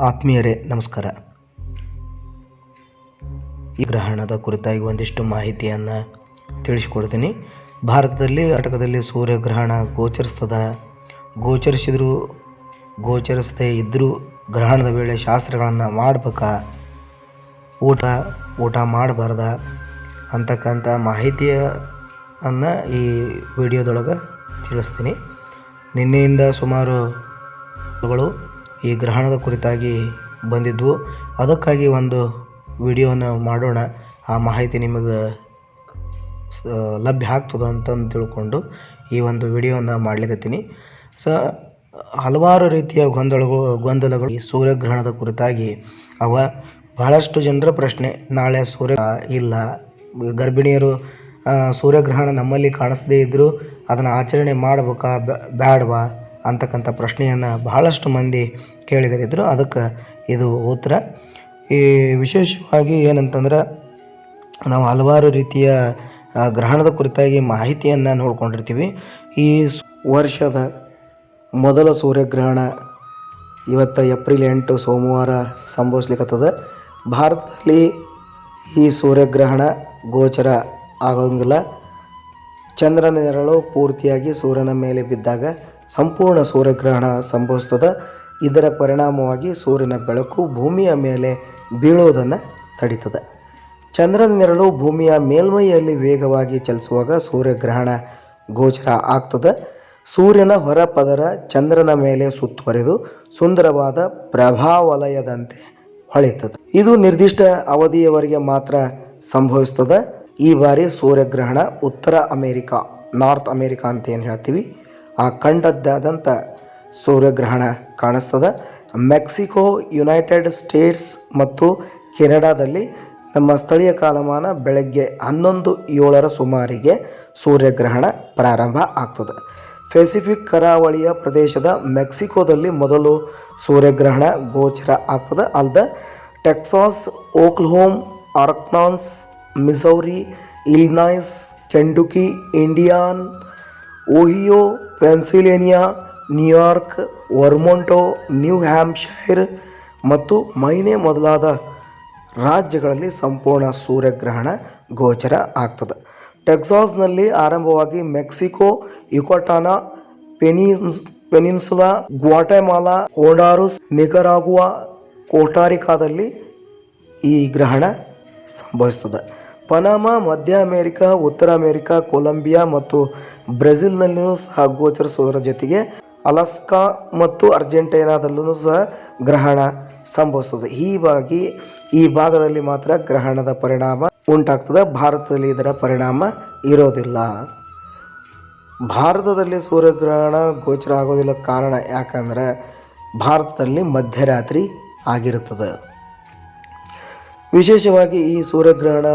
ಆತ್ಮೀಯರೇ, ನಮಸ್ಕಾರ. ಈ ಗ್ರಹಣದ ಕುರಿತಾಗಿ ಒಂದಿಷ್ಟು ಮಾಹಿತಿಯನ್ನು ತಿಳಿಸ್ಕೊಡ್ತೀನಿ. ಭಾರತದಲ್ಲಿ ಆಟಕದಲ್ಲಿ ಸೂರ್ಯಗ್ರಹಣ ಗೋಚರಿಸ್ತದ. ಗೋಚರಿಸಿದ್ರು, ಗೋಚರಿಸದೇ ಇದ್ದರೂ ಗ್ರಹಣದ ವೇಳೆ ಶಾಸ್ತ್ರಗಳನ್ನು ಮಾಡ್ಬೇಕಾ? ಊಟ ಊಟ ಮಾಡಬಾರ್ದ? ಅಂತಕ್ಕಂಥ ಮಾಹಿತಿಯನ್ನು ಈ ವಿಡಿಯೋದೊಳಗೆ ತಿಳಿಸ್ತೀನಿ. ನಿನ್ನೆಯಿಂದ ಸುಮಾರು ಈ ಗ್ರಹಣದ ಕುರಿತಾಗಿ ಬಂದಿದ್ವು. ಅದಕ್ಕಾಗಿ ಒಂದು ವಿಡಿಯೋನ ಮಾಡೋಣ. ಆ ಮಾಹಿತಿ ನಿಮಗೆ ಲಭ್ಯ ಆಗ್ತದೆ ಅಂತಂದು ತಿಳ್ಕೊಂಡು ಈ ಒಂದು ವಿಡಿಯೋನ ಮಾಡ್ಲಿಕತ್ತೀನಿ. ಸ, ಹಲವಾರು ರೀತಿಯ ಗೊಂದಲಗಳು ಗೊಂದಲಗಳು ಈ ಸೂರ್ಯಗ್ರಹಣದ ಕುರಿತಾಗಿ ಅವ. ಬಹಳಷ್ಟು ಜನರ ಪ್ರಶ್ನೆ, ನಾಳೆ ಸೂರ್ಯ ಇಲ್ಲ. ಗರ್ಭಿಣಿಯರು ಸೂರ್ಯಗ್ರಹಣ ನಮ್ಮಲ್ಲಿ ಕಾಣಿಸದೇ ಇದ್ದರೂ ಅದನ್ನು ಆಚರಣೆ ಮಾಡ್ಬೇಕಾ, ಬ್ಯಾ- ಬ್ಯಾಡವಾ? ಅಂತಕ್ಕಂಥ ಪ್ರಶ್ನೆಯನ್ನು ಬಹಳಷ್ಟು ಮಂದಿ ಕೇಳಿಗದಿದ್ರು. ಅದಕ್ಕೆ ಇದು ಉತ್ತರ. ಈ ವಿಶೇಷವಾಗಿ ಏನಂತಂದ್ರೆ ನಾವು ಹಲವಾರು ರೀತಿಯ ಗ್ರಹಣದ ಕುರಿತಾಗಿ ಮಾಹಿತಿಯನ್ನು ನೋಡ್ಕೊಂಡಿರ್ತೀವಿ. ಈ ವರ್ಷದ ಮೊದಲ ಸೂರ್ಯಗ್ರಹಣ ಇವತ್ತು ಏಪ್ರಿಲ್ ಎಂಟು ಸೋಮವಾರ ಸಂಭವಿಸ್ಲಿಕ್ಕತ್ತದ ಭಾರತದಲ್ಲಿ ಈ ಸೂರ್ಯಗ್ರಹಣ ಗೋಚರ ಆಗೋಂಗಿಲ್ಲ. ಚಂದ್ರನ ನೆರಳು ಪೂರ್ತಿಯಾಗಿ ಸೂರ್ಯನ ಮೇಲೆ ಬಿದ್ದಾಗ ಸಂಪೂರ್ಣ ಸೂರ್ಯಗ್ರಹಣ ಸಂಭವಿಸ್ತದೆ. ಇದರ ಪರಿಣಾಮವಾಗಿ ಸೂರ್ಯನ ಬೆಳಕು ಭೂಮಿಯ ಮೇಲೆ ಬೀಳೋದನ್ನು ತಡೀತದೆ. ಚಂದ್ರನ ನೆರಳು ಭೂಮಿಯ ಮೇಲ್ಮೈಯಲ್ಲಿ ವೇಗವಾಗಿ ಚಲಿಸುವಾಗ ಸೂರ್ಯಗ್ರಹಣ ಗೋಚರ ಆಗ್ತದೆ. ಸೂರ್ಯನ ಹೊರ ಪದರ ಚಂದ್ರನ ಮೇಲೆ ಸುತ್ತುವರೆದು ಸುಂದರವಾದ ಪ್ರಭಾವಲಯದಂತೆ ಹೊಳೆಯುತ್ತದೆ. ಇದು ನಿರ್ದಿಷ್ಟ ಅವಧಿಯವರೆಗೆ ಮಾತ್ರ ಸಂಭವಿಸ್ತದೆ. ಈ ಬಾರಿ ಸೂರ್ಯಗ್ರಹಣ ಉತ್ತರ ಅಮೇರಿಕಾ, ನಾರ್ತ್ ಅಮೇರಿಕಾ ಅಂತ ಏನು ಹೇಳ್ತೀವಿ? ಆ ಖಂಡದ್ದಾದಂಥ ಸೂರ್ಯಗ್ರಹಣ ಕಾಣಿಸ್ತದೆ. ಮೆಕ್ಸಿಕೋ, ಯುನೈಟೆಡ್ ಸ್ಟೇಟ್ಸ್ ಮತ್ತು ಕೆನಡಾದಲ್ಲಿ ನಮ್ಮ ಸ್ಥಳೀಯ ಕಾಲಮಾನ ಬೆಳಗ್ಗೆ ಹನ್ನೊಂದು ಏಳರ ಸುಮಾರಿಗೆ ಸೂರ್ಯಗ್ರಹಣ ಪ್ರಾರಂಭ ಆಗ್ತದೆ. ಪೆಸಿಫಿಕ್ ಕರಾವಳಿಯ ಪ್ರದೇಶದ ಮೆಕ್ಸಿಕೋದಲ್ಲಿ ಮೊದಲು ಸೂರ್ಯಗ್ರಹಣ ಗೋಚರ ಆಗ್ತದೆ. ಅಲ್ಲದೆ Texas, Oklahoma, Arkansas, Missouri Illinois Kentucky, Indiana Ohio, Pennsylvania, New York, Vermont, New Hampshire ಮತ್ತು ಮೈನೆ ಮೊದಲಾದ ರಾಜ್ಯಗಳಲ್ಲಿ ಸಂಪೂರ್ಣ ಸೂರ್ಯಗ್ರಹಣ ಗೋಚರ ಆಗ್ತದೆ. ಟೆಕ್ಸಾಸ್ನಲ್ಲಿ ಆರಂಭವಾಗಿ Mexico Yucatan peninsula, peninsula, Guatemala Honduras Nicaragua, ಕೋಟಾರಿಕಾದಲ್ಲಿ ಈ ಗ್ರಹಣ ಸಂಭವಿಸ್ತದೆ ಪನಾಮ, ಮಧ್ಯ ಅಮೇರಿಕಾ, ಉತ್ತರ ಅಮೇರಿಕಾ, ಕೊಲಂಬಿಯಾ ಮತ್ತು ಬ್ರೆಜಿಲ್ನಲ್ಲಿಯೂ ಸಹ ಗೋಚರಿಸುವುದರ ಜೊತೆಗೆ ಅಲಾಸ್ಕಾ ಮತ್ತು ಅರ್ಜೆಂಟೈನಾದಲ್ಲೂ ಸಹ ಗ್ರಹಣ ಸಂಭವಿಸುತ್ತದೆ. ಹೀಗಾಗಿ ಈ ಭಾಗದಲ್ಲಿ ಮಾತ್ರ ಗ್ರಹಣದ ಪರಿಣಾಮ ಉಂಟಾಗ್ತದೆ. ಭಾರತದಲ್ಲಿ ಇದರ ಪರಿಣಾಮ ಇರೋದಿಲ್ಲ. ಭಾರತದಲ್ಲಿ ಸೂರ್ಯಗ್ರಹಣ ಗೋಚರ ಆಗೋದಿಲ್ಲ. ಕಾರಣ ಯಾಕಂದ್ರೆ ಭಾರತದಲ್ಲಿ ಮಧ್ಯರಾತ್ರಿ ಆಗಿರುತ್ತದೆ. ವಿಶೇಷವಾಗಿ ಈ ಸೂರ್ಯಗ್ರಹಣ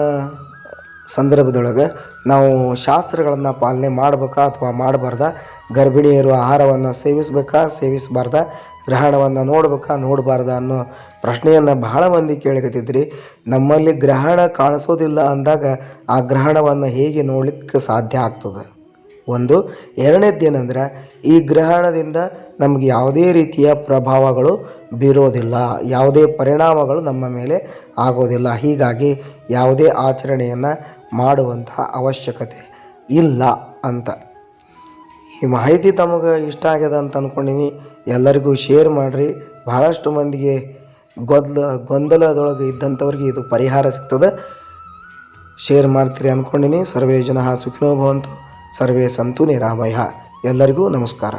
ಸಂದರ್ಭದೊಳಗೆ ನಾವು ಶಾಸ್ತ್ರಗಳನ್ನು ಪಾಲನೆ ಮಾಡ್ಬೇಕಾ ಅಥವಾ ಮಾಡಬಾರ್ದ? ಗರ್ಭಿಣಿಯರು ಆಹಾರವನ್ನು ಸೇವಿಸಬೇಕಾ, ಸೇವಿಸಬಾರ್ದ? ಗ್ರಹಣವನ್ನು ನೋಡ್ಬೇಕಾ, ನೋಡಬಾರ್ದ ಅನ್ನೋ ಪ್ರಶ್ನೆಯನ್ನು ಬಹಳ ಮಂದಿ ಕೇಳಿಕತ್ತಿದ್ರಿ. ನಮ್ಮಲ್ಲಿ ಗ್ರಹಣ ಕಾಣಿಸೋದಿಲ್ಲ ಅಂದಾಗ ಆ ಗ್ರಹಣವನ್ನು ಹೇಗೆ ನೋಡಲಿಕ್ಕೆ ಸಾಧ್ಯ ಆಗ್ತದೆ? ಒಂದು. ಎರಡನೇದ್ದೇನೆಂದ್ರೆ, ಈ ಗ್ರಹಣದಿಂದ ನಮಗೆ ಯಾವುದೇ ರೀತಿಯ ಪ್ರಭಾವಗಳು ಬೀರೋದಿಲ್ಲ. ಯಾವುದೇ ಪರಿಣಾಮಗಳು ನಮ್ಮ ಮೇಲೆ ಆಗೋದಿಲ್ಲ. ಹೀಗಾಗಿ ಯಾವುದೇ ಆಚರಣೆಯನ್ನು ಮಾಡುವಂತಹ ಅವಶ್ಯಕತೆ ಇಲ್ಲ ಅಂತ. ಈ ಮಾಹಿತಿ ತಮಗೆ ಇಷ್ಟ ಆಗ್ಯದ ಅಂತ ಅಂದ್ಕೊಂಡೀನಿ ಎಲ್ಲರಿಗೂ ಶೇರ್ ಮಾಡಿರಿ. ಬಹಳಷ್ಟು ಮಂದಿಗೆ ಗೊಂದಲ, ಗೊಂದಲದೊಳಗೆ ಇದ್ದಂಥವ್ರಿಗೆ ಇದು ಪರಿಹಾರ ಸಿಗ್ತದೆ. ಶೇರ್ ಮಾಡ್ತೀರಿ ಅಂದ್ಕೊಂಡೀನಿ ಸರ್ವೇ ಜನ ಸುಖಿನೋ ಭವಂತು. ಸರ್ವೇ ಸಂತು ನಿರಾಮಯ. ಎಲ್ಲರಿಗೂ ನಮಸ್ಕಾರ.